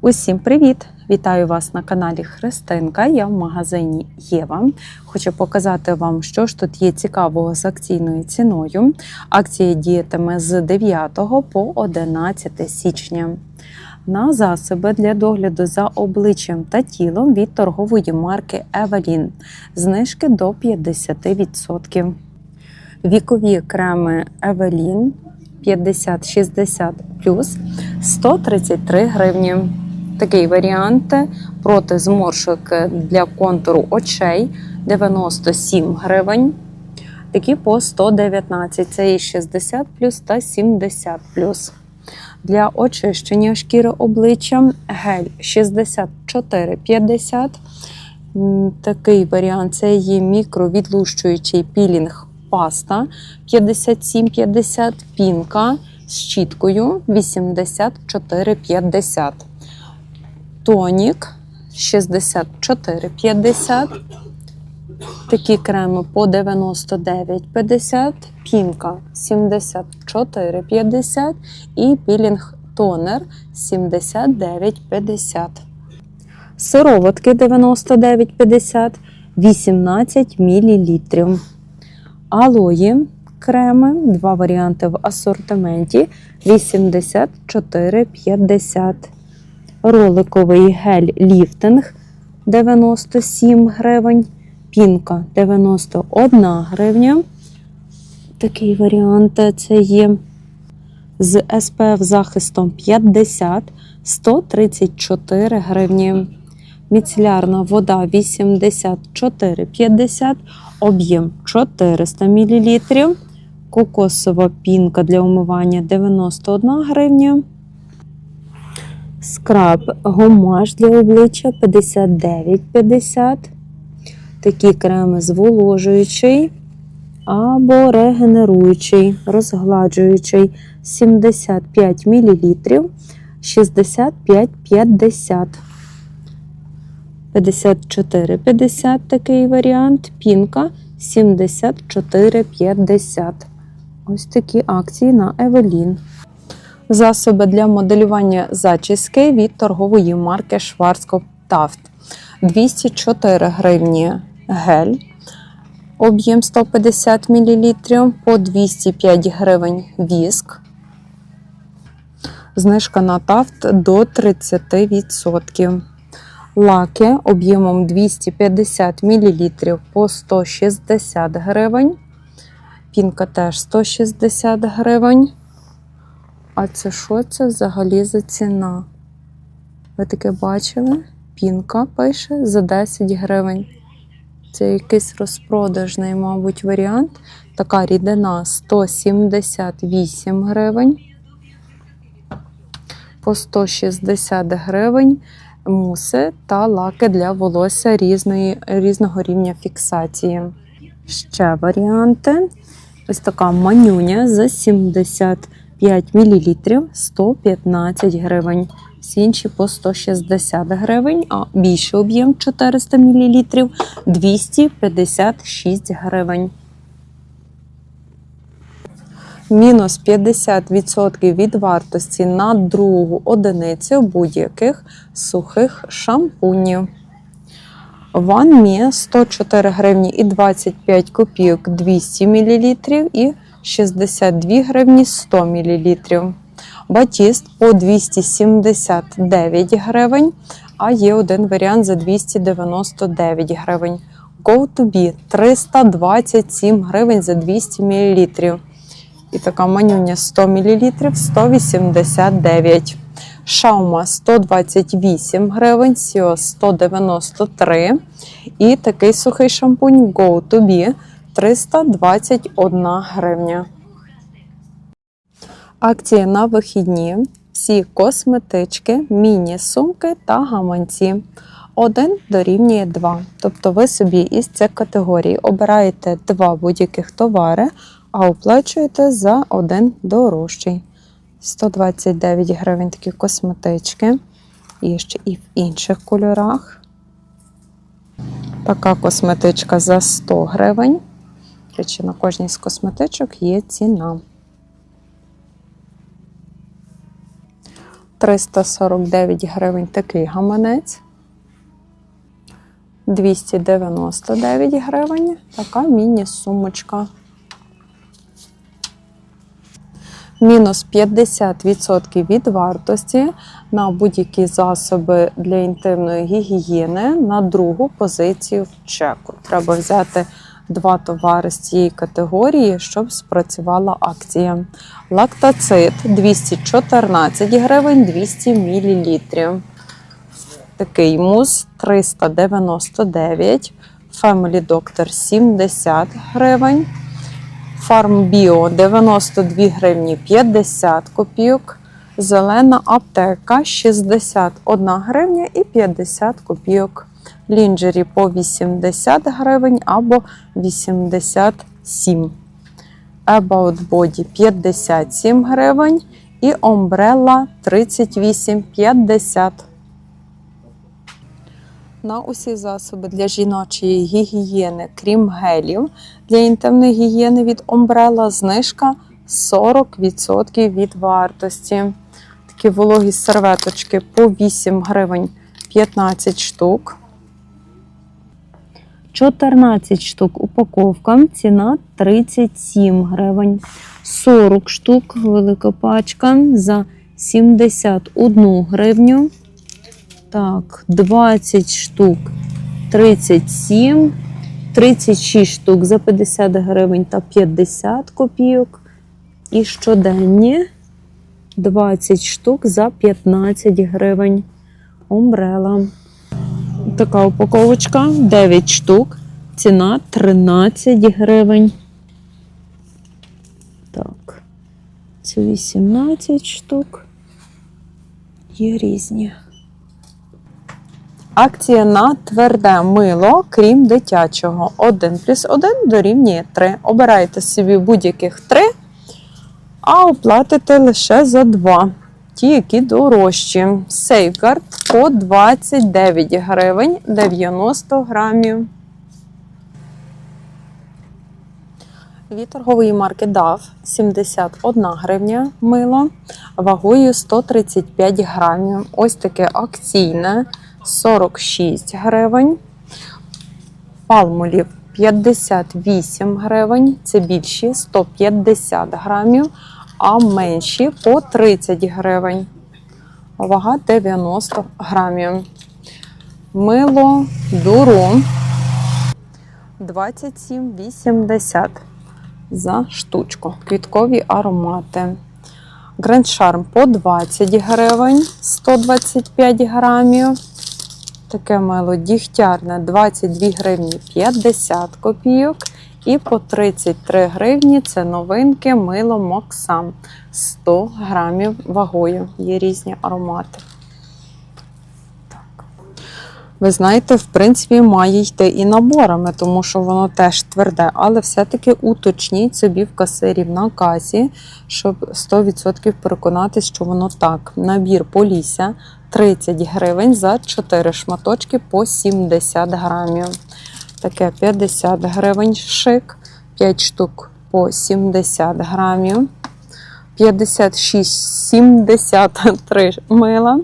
Усім привіт! Вітаю вас на каналі Христинка. Я в магазині Єва. Хочу показати вам, що ж тут є цікавого з акційною ціною. Акція діятиме з 9 по 11 січня. На засоби для догляду за обличчям та тілом від торгової марки Evelyn. Знижки до 50%. Вікові креми Evelyn 50-60 133 гривні. Такий варіант проти зморшок для контуру очей 97 гривень. Такі по 119, це і 60 плюс та 70 плюс. Для очищення шкіри обличчя гель 64,50. Такий варіант це є мікровідлущуючий пілінг паста 57,50, пінка з щіткою 84,50. Тонік 64,50. Такі креми по 99,50, пінка 74,50 і пілінг тонер 79,50. Сироватки 99,50, 18 мл. Алої креми, два варіанти в асортименті 84,50. Роликовий гель ліфтинг 97 гривень, пінка 91 гривня. Такий варіант це є з SPF захистом 50 134 гривні. Міцелярна вода 84,50, об'єм 400 мл. Кокосова пінка для умивання 91 гривня. Скраб гомаш для обличчя 59,50. Такі креми зволожуючий або регенеруючий, розгладжуючий 75 мл 65,50. 54,50 такий варіант. Пінка 74,50. Ось такі акції на Евелін. Засоби для моделювання зачіски від торгової марки Schwarzkopf Taft. 204 гривні гель, об'єм 150 мл, по 205 гривень віск. Знижка на тафт до 30%. Лаки об'ємом 250 мл по 160 гривень. Пінка теж 160 гривень. А це що це взагалі за ціна? Ви таке бачили? Пінка пише за 10 гривень. Це якийсь розпродажний, мабуть, варіант. Така рідина 178 гривень. По 160 гривень муси та лаки для волосся різної, різного рівня фіксації. Ще варіанти. Ось така манюня за 75 мл 115 гривень. Всі інші по 160 гривень, а більший об'єм 400 мл 256 гривень. Мінус 50% від вартості на другу одиницю будь-яких сухих шампунів. Ван Мі 104 гривні і 25 копійок 200 мл і 62 гривні 100 мл. Батіст по 279 гривень, а є один варіант за 299 гривень. Go to be 327 гривень за 200 мл. І така манюня 100 мл 189 Шаума 128 гривень, Сіо 193. І такий сухий шампунь Go to be 321 гривня. Акція на вихідні. Всі косметички, міні-сумки та гаманці. Один дорівнює 2. Тобто ви собі із цих категорій обираєте два будь-яких товари, а оплачуєте за один дорожчий. 129 гривень такі косметички. І ще і в інших кольорах. Така косметичка за 100 гривень. Речі, на кожній з косметичок є ціна. 349 гривень такий гаманець. 299 гривень. Така міні-сумочка. Мінус 50% від вартості на будь-які засоби для інтимної гігієни на другу позицію в чеку. Треба взяти два товари з цієї категорії, щоб спрацювала акція. Лактоцит 214 гривень 200 мл. Такий мус 399, Family Doctor 70 гривень. Фармбіо 92 гривні 50 копійок. Зелена аптека 61 гривня і 50 копійок. Лінджері по 80 гривень або 87. About Body 57 гривень і Ombrella 38,50. На усі засоби для жіночої гігієни, крім гелів, для інтимної гігієни від Umbrella знижка 40% від вартості. Такі вологі серветочки по 8 гривень 15 штук. 14 штук упаковка, ціна 37 гривень. 40 штук, велика пачка за 71 гривню. Так, 20 штук 37, 36 штук за 50 гривень та 50 копійок. І щоденні 20 штук за 15 гривень. Умбрела. Така упаковочка 9 штук. Ціна 13 гривень. Так, це 18 штук. Є різні. Акція на тверде мило, крім дитячого. 1 плюс 1 дорівнює 3. Обирайте собі будь-яких 3, а оплатите лише за 2. Ті, які дорожчі. Сейфгард по 29 гривень 90 грамів. Від торгової марки DAF 71 гривня мило, вагою 135 грамів. Ось таке акційне 46 гривень. Палмолів 58 гривень, це більші 150 грамів, а менші по 30 гривень. Вага 90 грамів. Мило дуру 27,80 за штучку. Квіткові аромати. Grand Charm по 20 гривень, 125 грамів. Таке мило дігтярне 22 гривні 50 копійок. І по 33 гривні це новинки мило Моксам 100 грамів вагою. Є різні аромати. Ви знаєте, в принципі, має йти і наборами, тому що воно теж тверде, але все-таки уточніть собі в касирів на касі, щоб 100% переконатись, що воно так. Набір Полісся 30 гривень за 4 шматочки по 70 грамів. Таке 50 гривень шик, 5 штук по 70 грамів. 56,73 мила.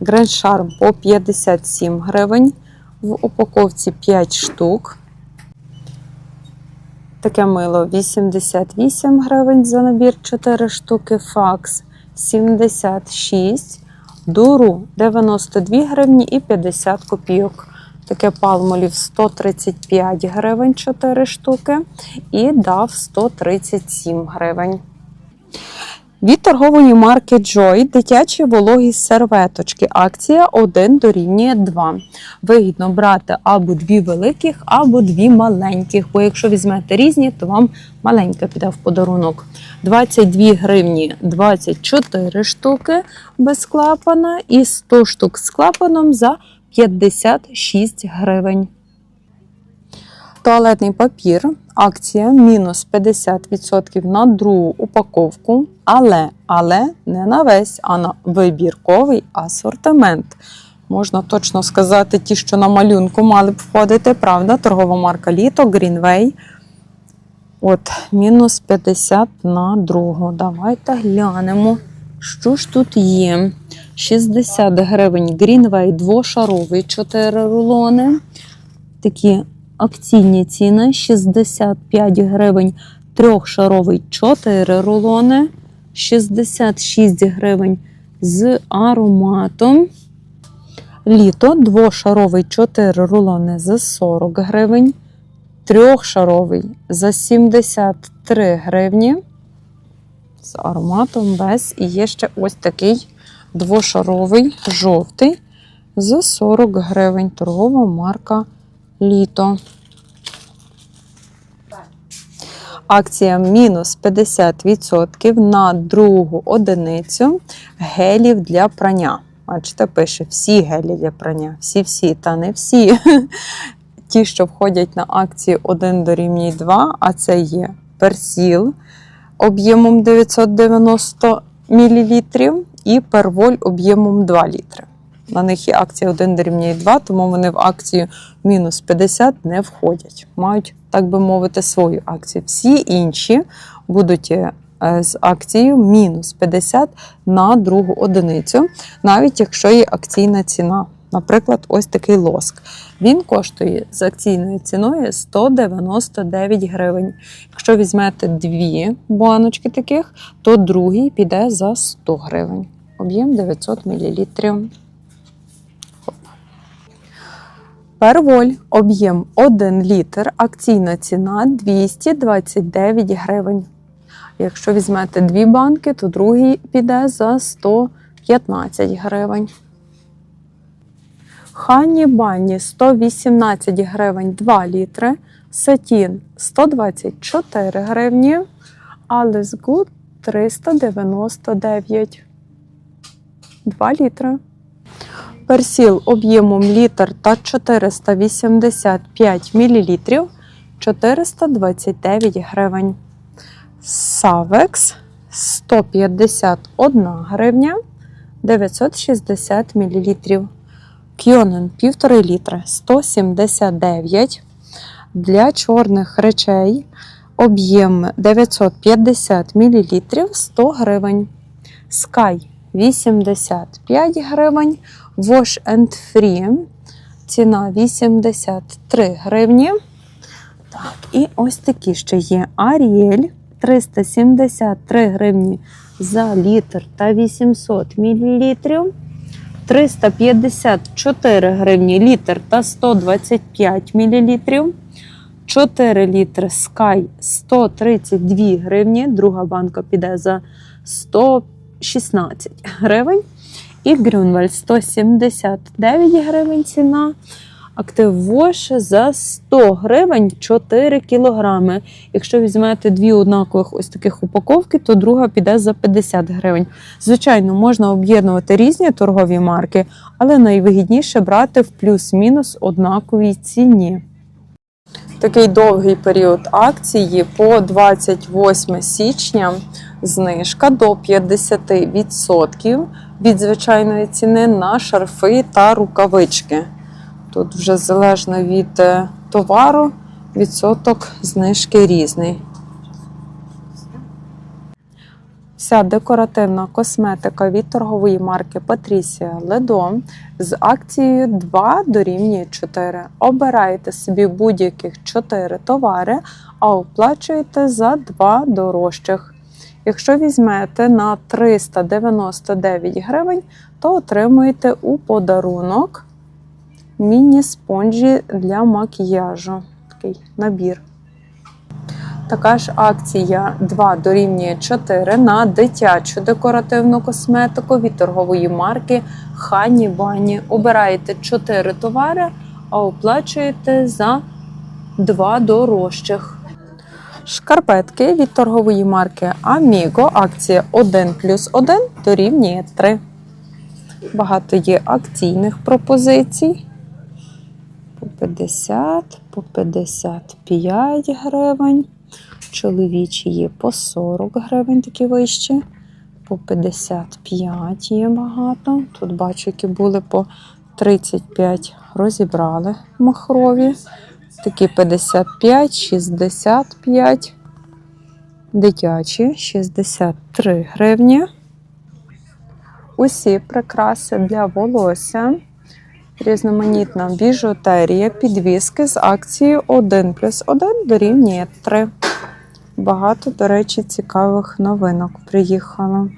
Charm по 57 гривень. В упаковці 5 штук. Таке мило 88 гривень за набір 4 штуки. Факс 76. Дуру 92 гривні і 50 копійок. Таке палмолів 135 гривень 4 штуки. І дав 137 гривень. Від торгової марки Joy дитячі вологі серветочки. Акція 1 дорівнює 2. Вигідно брати або дві великих, або дві маленьких. Бо якщо візьмете різні, то вам маленька піде в подарунок. 22 гривні 24 штуки без клапана і 100 штук з клапаном за 56 гривень. Туалетний папір. Акція мінус 50% на другу упаковку, але, але не на весь, а на вибірковий асортимент. Можна точно сказати, ті, що на малюнку мали б входити, правда? Торгова марка Літо, Greenway. От, мінус 50 на другу. Давайте глянемо, що ж тут є. 60 гривень Greenway двошаровий 4 рулони. Такі акційні ціни 65 гривень трьохшаровий 4 рулони, 66 гривень з ароматом. Літо двошаровий 4 рулони за 40 гривень, трьохшаровий за 73 гривні. З ароматом без. І є ще ось такий двошаровий жовтий за 40 гривень. Торгова марка Літо. Акція мінус 50% на другу одиницю гелів для прання. Бачите, пише всі гелі для прання. Всі-всі, та не всі. Ті, що входять на акцію 1 дорівнює 2, а це є персіл об'ємом 990 мл і перволь об'ємом 2 літри. На них є акція 1 дорівнює 2, тому вони в акцію мінус 50 не входять. Мають, так би мовити, свою акцію. Всі інші будуть е, з акцією мінус 50 на другу одиницю, навіть якщо є акційна ціна. Наприклад, ось такий лоск. Він коштує з акційною ціною 199 гривень. Якщо візьмете дві баночки таких, то другий піде за 100 гривень. Об'єм 900 мл. Перволь, об'єм 1 літр, акційна ціна 229 гривень. Якщо візьмете дві банки, то другий піде за 115 гривень. Хані Банні 118 гривень 2 літри, Сатін 124 гривні, Alice Good 399 2 літри. Персіл об'ємом літр та 485 мл 429 гривень. Савекс 151 гривня 960 мл. Кьонен 1,5 літри 179 для чорних речей об'єм 950 мл 100 гривень. Sky 85 гривень. Wash and Free ціна 83 гривні. Так, і ось такі ще є Ariel 373 гривні за літр та 800 мл. 354 гривні літр та 125 мл. 4 літри Sky 132 гривні. Друга банка піде за 116 гривень. І Грюнвель 179 гривень ціна. Актив Вош за 100 гривень 4 кілограми. Якщо візьмете дві однакових ось таких упаковки, то друга піде за 50 гривень. Звичайно, можна об'єднувати різні торгові марки, але найвигідніше брати в плюс-мінус однаковій ціні. Такий довгий період акції по 28 січня знижка до 50% від звичайної ціни на шарфи та рукавички. Тут вже залежно від е, товару, відсоток знижки різний. Вся декоративна косметика від торгової марки Patricia Ledo з акцією 2 дорівнює 4. Обираєте собі будь-яких 4 товари, а оплачуєте за 2 дорожчих. Якщо візьмете на 399 гривень, то отримуєте у подарунок міні-спонжі для макіяжу. Такий набір. Така ж акція 2 дорівнює 4 на дитячу декоративну косметику від торгової марки Хані Бані. Обираєте 4 товари, а оплачуєте за 2 дорожчих. Шкарпетки від торгової марки Amigo. Акція 1 плюс 1 дорівнює 3. Багато є акційних пропозицій. По 50, по 55 гривень. Чоловічі є по 40 гривень такі вищі. По 55 є багато. Тут бачу, які були по 35 розібрали махрові. Такі 55, 65. Дитячі 63 гривні. усі прикраси для волосся, різноманітна біжутерія, підвіски з акцією 1 плюс 1 дорівнює 3. Багато, до речі, цікавих новинок приїхало.